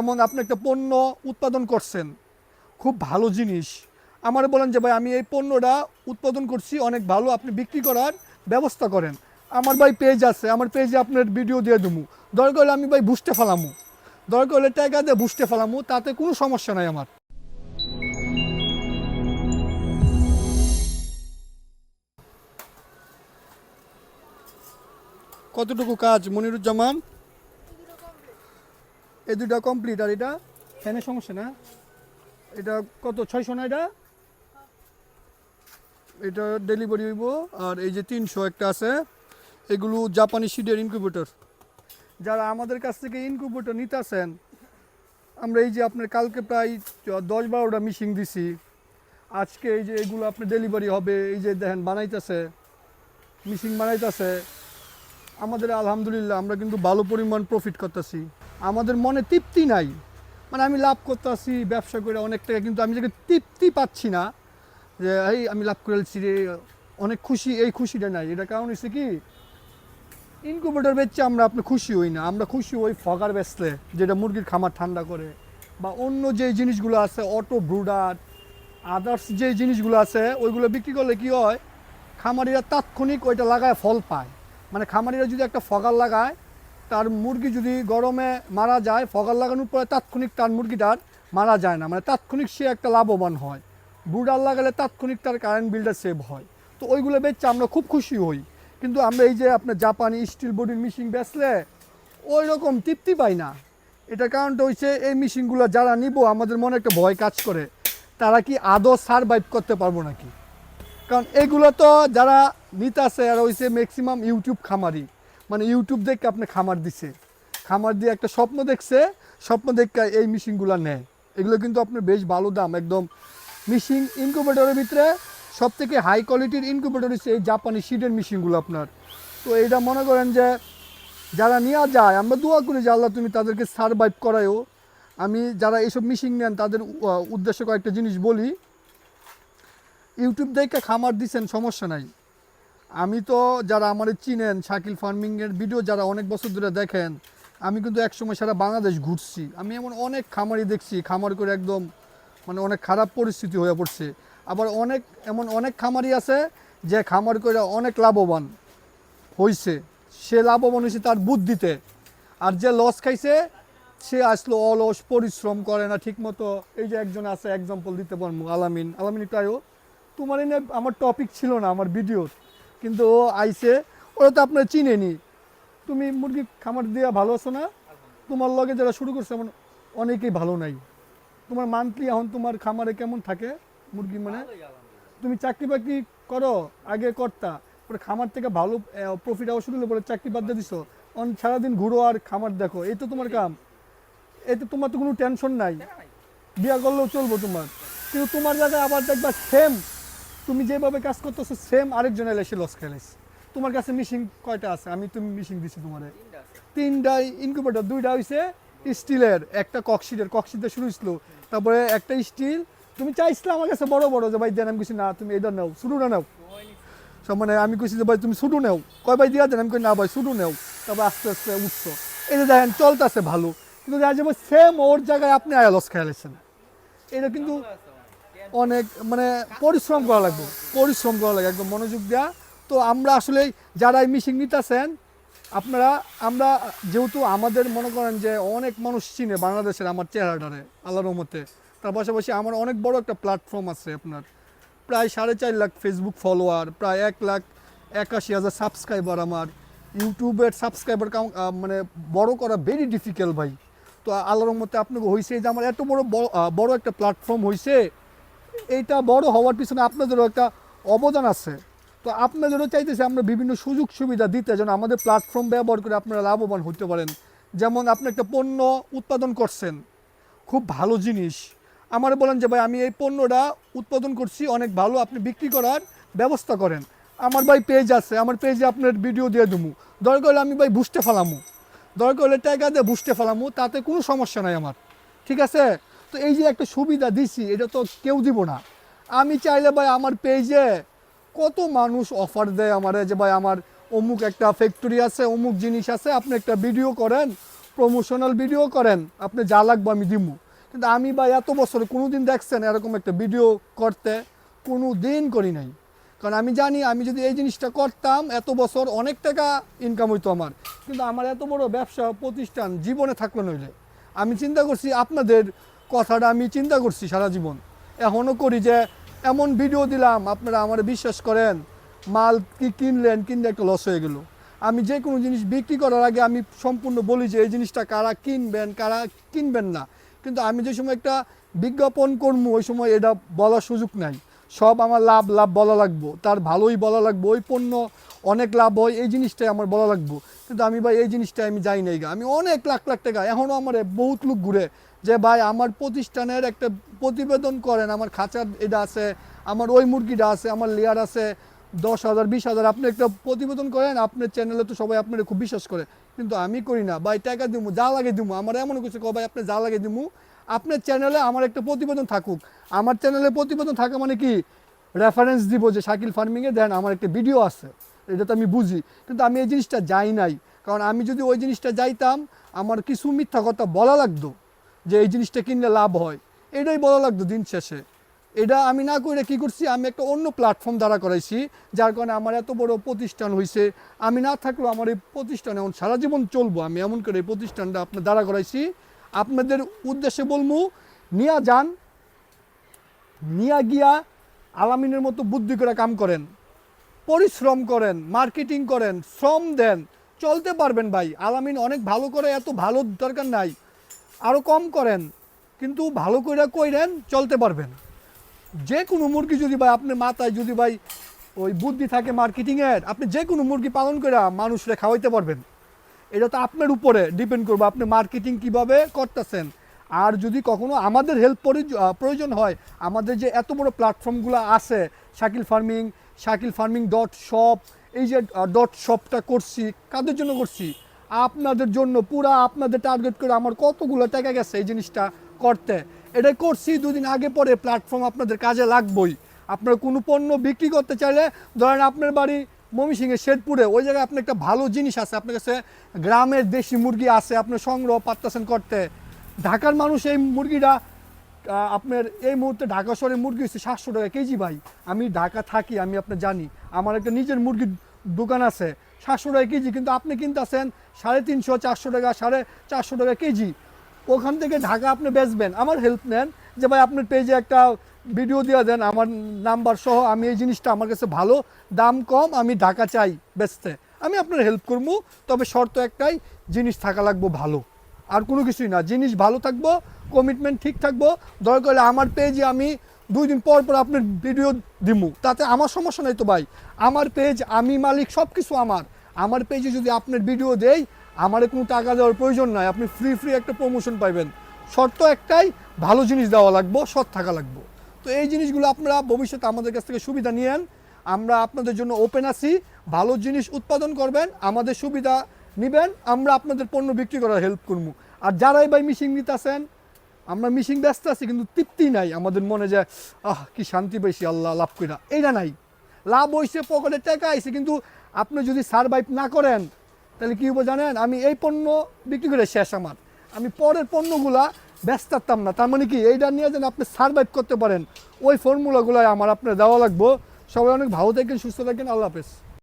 যেমন আপনি একটা পণ্য উৎপাদন করছেন, খুব ভালো জিনিস। আমার বলেন যে, ভাই, আমি এই পণ্যটা উৎপাদন করছি, অনেক ভালো, আপনি বিক্রি করার ব্যবস্থা করেন। আমার ভাই পেজ আছে, আমার পেজে আপনার ভিডিও দিয়ে দেবো দরকার হলে আমি ভাই বুঝতে ফেলামু দরকার হলে টাকা দিয়ে বুঝতে ফেলামু তাতে কোনো সমস্যা নাই আমার। কতটুকু কাজ, মনিরুজ্জামান? এই দুটা কমপ্লিট আর এটা ফ্যানের সমস্যা না? এটা কত, ছয়শো না এটা? এটা ডেলিভারি হইব, আর এই যে তিনশো একটা আছে, এগুলো জাপানি সিডের ইনকিউবেটর যারা আমাদের কাছ থেকে ইনকিউবেটর নিতেছেন, আমরা এই যে আপনার কালকে প্রায় দশ বারোটা মিশিং দিছি। আজকে এই যে এগুলো আপনার ডেলিভারি হবে, এই যে দেখেন বানাইতেছে মিশিং বানাইতেছে। আমাদের আলহামদুলিল্লাহ, আমরা কিন্তু ভালো পরিমাণ প্রফিট করতেছি। আমাদের মনে তৃপ্তি নাই। মানে আমি লাভ করতেছি ব্যবসা করে অনেক টাকা, কিন্তু আমি যেটা তৃপ্তি পাচ্ছি না, যে এই আমি লাভ করে রে, অনেক খুশি, এই খুশিটা নাই। এটা কারণ হচ্ছে কি ইনকুবেটর বেচছে আমরা আপনি খুশি হই না। আমরা খুশি হই ফগার বেচলে, যেটা মুরগির খামার ঠান্ডা করে। বা অন্য যে জিনিসগুলো আছে অটো ব্রুডার আদার্স যে জিনিসগুলো আছে, ওইগুলো বিক্রি করলে কি হয়, খামারিরা তাৎক্ষণিক ওইটা লাগায় ফল পায়। মানে খামারিরা যদি একটা ফগার লাগায় তার মুরগি যদি গরমে মারা যায়, ফগার লাগানোর পরে তাৎক্ষণিক তার মুরগিটার মারা যায় না। মানে তাৎক্ষণিক সে একটা লাভবান হয়। ব্রুডার লাগালে তাৎক্ষণিক তার কারেন্ট বিলটা সেভ হয়। তো ওইগুলো বেচছে আমরা খুব খুশি হই। কিন্তু আমরা এই যে আপনার জাপানি স্টিল বডির মেশিন বেচলে ওই রকম তৃপ্তি পাই না। এটার কারণটা হচ্ছে এই মেশিনগুলো যারা নিব, আমাদের মনে একটা ভয় কাজ করে। তারা কি আদৌ সারভাইভ করতে পারব নাকি? কারণ এগুলো তো যারা নিতাছে আর হইছে ম্যাক্সিমাম ইউটিউব খামারি। মানে ইউটিউব দেখে আপনি খামার দিছে। খামার দিয়ে একটা স্বপ্ন দেখছে, স্বপ্ন দেখে এই মেশিনগুলো নেয়। এগুলো কিন্তু আপনার বেশ ভালো দাম, একদম মেশিন ইনকিউবেটরের ভিতরে সব থেকে হাই কোয়ালিটির ইনকিউবেটর হচ্ছে এই জাপানি সিডের মেশিনগুলো আপনার। তো এটা মনে করেন যে যারা নেওয়া যায়, আমরা দোয়া করি যে আল্লাহ তুমি তাদেরকে সারভাইভ করায়ও। আমি যারা এইসব মেশিন নেন, তাদের উদ্দেশ্যে কয়েকটা জিনিস বলি। ইউটিউব দেখে খামার দিছেন, সমস্যা নাই। আমি তো যারা আমার চিনেন, শাকিল ফার্মিংয়ের ভিডিও যারা অনেক বছর ধরে দেখেন, আমি কিন্তু একসময় সারা বাংলাদেশ ঘুরছি। আমি এমন অনেক খামারই দেখছি, খামার করে একদম মানে অনেক খারাপ পরিস্থিতি হয়ে পড়ছে। আবার অনেক, এমন অনেক খামারই আছে যে খামার করে অনেক লাভবান হয়েছে সে লাভবান হয়েছে তার বুদ্ধিতে। আর যে লস খাইছে, সে আসলো অলস, পরিশ্রম করে না ঠিকমতো। এই যে একজন আছে এক্সাম্পল দিতে পারব, আলামিন। আলামিন একটু আয়ো। তোমার এনে আমার টপিক ছিল না, আমার ভিডিওর কিন্তু ও আইসে ওরা তো আপনার চিনেনি। তুমি মুরগি খামার দিয়ে ভালো আছো না? তোমার লগে যারা শুরু করছে, এমন অনেকেই ভালো নাই। তোমার মান্থলি এখন তোমার খামারে কেমন থাকে মুরগি মানে? তুমি চাকরি বাকরি করো, আগে কর্তা, পরে খামার থেকে ভালো প্রফিট আবার শুরু পরে চাকরি বাদ দিয়ে দিছো। অন সারাদিন ঘুরো আর খামার দেখো, এই তো তোমার কাম। এতে তোমার তো কোনো টেনশন নাই। বিয়া করলেও চলবো তোমার। কিন্তু তোমার জায়গায় আবার দেখবা সেম তুমি যেভাবে কাজ করতেছো সেম আরেকজন এলে এসে লস খেলেছে তোমার কাছে মিশিং কয়টা আছে? আমি তুমি মিশিং দিছি তোমার। তিনটাই ইনকিউবেটর দুইটা হইছে স্টিলের একটা কক্সিডের কক্সিডে শুরু হয়েছিল তারপরে একটা স্টিল তুমি চাইছিলে আমার কাছে বড় বড় যে ভাই দেন আমি কিছু না তুমি এটা নাও শুরু না নাও। সব মানে আমি কইছি যে ভাই তুমি শুরু নেও। কয় ভাই দিয়া দেন আমি কই না ভাই শুরু নেও। তারপর আস্তে আস্তে উঠছো। এই যে দেখেন চলতেছে ভালো। কিন্তু দেখা যাবে সেম ওর জায়গায় আপনি আয়ালস খেয়ালেছেন এটা কিন্তু অনেক মানে পরিশ্রম করা লাগবে, পরিশ্রম করা লাগে, একদম মনোযোগ দেওয়া তো আমরা আসলে যারা এই মিশিং নিতেছেন, আপনারা, আমরা যেহেতু আমাদের মনে করেন যে অনেক মানুষ চিনে বাংলাদেশের আমার চেহারাটারে, আল্লাহর রহমতে। তার পাশাপাশি আমার অনেক বড় একটা প্ল্যাটফর্ম আছে আপনার। প্রায় সাড়ে চার লাখ ফেসবুক ফলোয়ার প্রায় এক লাখ একাশি হাজার সাবস্ক্রাইবার আমার। ইউটিউবের সাবস্ক্রাইবার মানে বড় করা ভেরি ডিফিকাল্ট ভাই। তো আল্লাহর মতে আপনাকে হয়েছে যে আমার এত বড়- বড় একটা প্ল্যাটফর্ম হয়েছে এইটা বড় হওয়ার পিছনে আপনাদেরও একটা অবদান আছে। তো আপনাদেরও চাইতেছে আমরা বিভিন্ন সুযোগ সুবিধা দিতে যেন আমাদের প্ল্যাটফর্ম ব্যবহার করে আপনারা লাভবান হতে পারেন। যেমন আপনি একটা পণ্য উৎপাদন করছেন, খুব ভালো জিনিস। আমার বলেন যে, ভাই, আমি এই পণ্যটা উৎপাদন করছি, অনেক ভালো, আপনি বিক্রি করার ব্যবস্থা করেন। আমার ভাই পেজ আছে, আমার পেজে আপনার ভিডিও দিয়ে দেবো দরকার হলে আমি ভাই বুঝতে ফেলামু। দরকার হলে টাকা দিয়ে বুঝতে ফেলামু, তাতে কোনো সমস্যা নাই আমার। ঠিক আছে? তো এই যে একটা সুবিধা দিছি, এটা তো কেউ দিব না। আমি চাইলে ভাই আমার পেজে কত মানুষ অফার দেয় আমারে যে ভাই আমার অমুক একটা ফ্যাক্টরি আছে, অমুক জিনিস আছে, আপনি একটা ভিডিও করেন প্রমোশনাল ভিডিও করেন, আপনি যা লাগবে আমি দিমু। কিন্তু আমি বা এত বছরে কোনো দিন দেখছেন এরকম একটা ভিডিও করতে কোনো দিন করি নাই। কারণ আমি জানি আমি যদি এই জিনিসটা করতাম, এত বছর অনেক টাকা ইনকাম হইতো আমার। কিন্তু আমার এত বড় ব্যবসা, প্রতিষ্ঠান জীবনে থাকল নইলে। আমি চিন্তা করছি আপনাদের কথাটা আমি চিন্তা করছি সারা জীবন। এখনও করি যে, এমন ভিডিও দিলাম, আপনারা আমার বিশ্বাস করেন, মাল কি কিনলেন, কিনলে একটা লস হয়ে গেল। আমি যে কোনো জিনিস বিক্রি করার আগে আমি সম্পূর্ণ বলি যে, এই জিনিসটা কারা কিনবেন কারা কিনবেন না। কিন্তু আমি যে সময় একটা বিজ্ঞাপন করব ওই সময় এটা বলার সুযোগ নাই। সব আমার লাভ লাভ বলা লাগবো, তার ভালোই বলা লাগবো। ওই পণ্য অনেক লাভ হয়, এই জিনিসটাই আমার বলা লাগবো। কিন্তু আমি ভাই, এই জিনিসটা আমি যাই নাই গা। আমি অনেক লাখ লাখ টাকা এখনও আমার বহুত লোক ঘুরে যে, ভাই, আমার প্রতিষ্ঠানের একটা প্রতিবেদন করেন, আমার খাঁচার এটা আছে, আমার ওই মুরগিটা আছে, আমার লেয়ার আছে, দশ হাজার, বিশ হাজার, আপনি একটা প্রতিবেদন করেন, আপনার চ্যানেলে তো সবাই আপনার খুব বিশ্বাস করে। কিন্তু আমি করি না, ভাই, টাকা দিমু, যা লাগে দিমু, আমার এমন কিছু কো ভাই, আপনি যা লাগে দিমু, আপনার চ্যানেলে আমার একটা প্রতিবেদন থাকুক। আমার চ্যানেলে প্রতিবেদন থাকা মানে কি? রেফারেন্স দিব যে, শাকিল ফার্মিংয়ে দেন, আমার একটা ভিডিও আছে। এটা তো আমি বুঝি। কিন্তু আমি এই জিনিসটা যাই নাই। কারণ আমি যদি ওই জিনিসটা যাইতাম, আমার কিছু মিথ্যা কথা বলা লাগতো যে এই জিনিসটা কিনলে লাভ হয়। এটাই বলা লাগতো দিন শেষে। এটা আমি না করে কি করছি, আমি একটা অন্য প্ল্যাটফর্ম দ্বারা করাইছি, যার কারণে আমার এত বড় প্রতিষ্ঠান হয়েছে আমি না থাকলেও আমার এই প্রতিষ্ঠান এখন সারা জীবন চলবো। আমি এমন করে এই প্রতিষ্ঠানটা আপনার দ্বারা করাইছি। আপনাদের উদ্দেশ্যে বলব, নিয়া যান, নিয়া গিয়া আলামিনের মতো বুদ্ধি করে কাম করেন। পরিশ্রম করেন মার্কেটিং করেন, শ্রম দেন, চলতে পারবেন ভাই। আলামিন অনেক ভালো করে এত ভালো দরকার নাই। আরও কম করেন, কিন্তু ভালো করে কইরেন, চলতে পারবেন। যে কোনো মুরগি যদি ভাই আপনার মাথায় যদি ভাই ওই বুদ্ধি থাকে মার্কেটিংয়ের আপনি যে কোনো মুরগি পালন করে মানুষরে খাওয়াইতে পারবেন। এটা তো আপনার উপরে ডিপেন্ড করবে, আপনি মার্কেটিং কীভাবে করতেছেন। আর যদি কখনো আমাদের হেল্প প্রয়োজন হয়, আমাদের যে এত বড় প্ল্যাটফর্মগুলো আছে, Shakil farming Shakil farming dot shop, এই যে ডট শপটা করছি, কাদের জন্য করছি? আপনাদের জন্য, পুরা আপনাদের টার্গেট করে আমার কতগুলো টাকা গেছে এই জিনিসটা করতে। এটা করছি, দুদিন আগে পরে প্ল্যাটফর্ম আপনাদের কাজে লাগবই। আপনার কোনো পণ্য বিক্রি করতে চাইলে, ধরেন আপনার বাড়ি ময়মনসিংহের শেরপুরে, ওই জায়গায় আপনার একটা ভালো জিনিস আছে, আপনার কাছে গ্রামের দেশি মুরগি আছে, আপনি সংগ্রহ পারতেছেন করতে। ঢাকার মানুষ এই মুরগিটা আপনার এই মুহূর্তে ঢাকা শহরে মুরগি হচ্ছে সাতশো টাকা কেজি ভাই। আমি ঢাকা থাকি, আমি আপনার জানি। আমার একটা নিজের মুরগির দোকান আছে, সাতশো টাকা কেজি, কিন্তু আপনি কিনতেছেন সাড়ে তিনশো, চারশো টাকা, সাড়ে চারশো টাকা কেজি। ওখান থেকে ঢাকা আপনি বেচবেন। আমার হেল্প নেন যে ভাই, আপনার পেজে একটা ভিডিও দিয়ে দেন, আমার নাম্বার সহ আমি এই জিনিসটা আমার কাছে ভালো, দাম কম, আমি ঢাকা চাই বেচতে। আমি আপনার হেল্প করব, তবে শর্ত একটাই, জিনিস থাকা লাগবো ভালো। আর কোনো কিছুই না, জিনিস ভালো থাকব কমিটমেন্ট ঠিক থাকব। দরকার হলে আমার পেজে আমি দুই দিন পর পর আপনার ভিডিও দিমু। তাতে আমার সমস্যা নাই তো ভাই। আমার পেজ আমি মালিক সব কিছু আমার। আমার পেজে যদি আপনার ভিডিও দেই, আমার কোনো টাকা দেওয়ার প্রয়োজন নাই। আপনি ফ্রি ফ্রি একটা প্রমোশন পাইবেন। শর্ত একটাই, ভালো জিনিস দেওয়া লাগবো, সৎ থাকা লাগবো। তো এই জিনিসগুলো আপনারা ভবিষ্যতে আমাদের কাছ থেকে সুবিধা নিয়েন। আমরা আপনাদের জন্য ওপেন আছি। ভালো জিনিস উৎপাদন করবেন, আমাদের সুবিধা নেবেন। আমরা আপনাদের পণ্য বিক্রি করার হেল্প করব আর যারাই ভাই মিশিং নিতেছেন আমরা মিশিং ব্যস্ত আছি, কিন্তু তৃপ্তি নাই। আমাদের মনে যে, আহ, কি শান্তি পাইছি, আল্লাহ লাভ কইরা। এইটা নাই। লাভ হয়েছে পকেটে টাকা আইছে, কিন্তু আপনি যদি সারভাইভ না করেন, তাহলে কী হব জানেন? আমি এই পণ্য বিক্রি করে শেষ আমার। আমি পরের পণ্যগুলা ব্যস্ত থাকতাম না। তার মানে কি? এইটা নিয়ে যেন আপনি সারভাইভ করতে পারেন। ওই ফর্মুলাগুলো আমার আপনার দেওয়া লাগবো। সবাই অনেক ভালো থাকেন, সুস্থ থাকেন। আল্লাহ হাফেজ।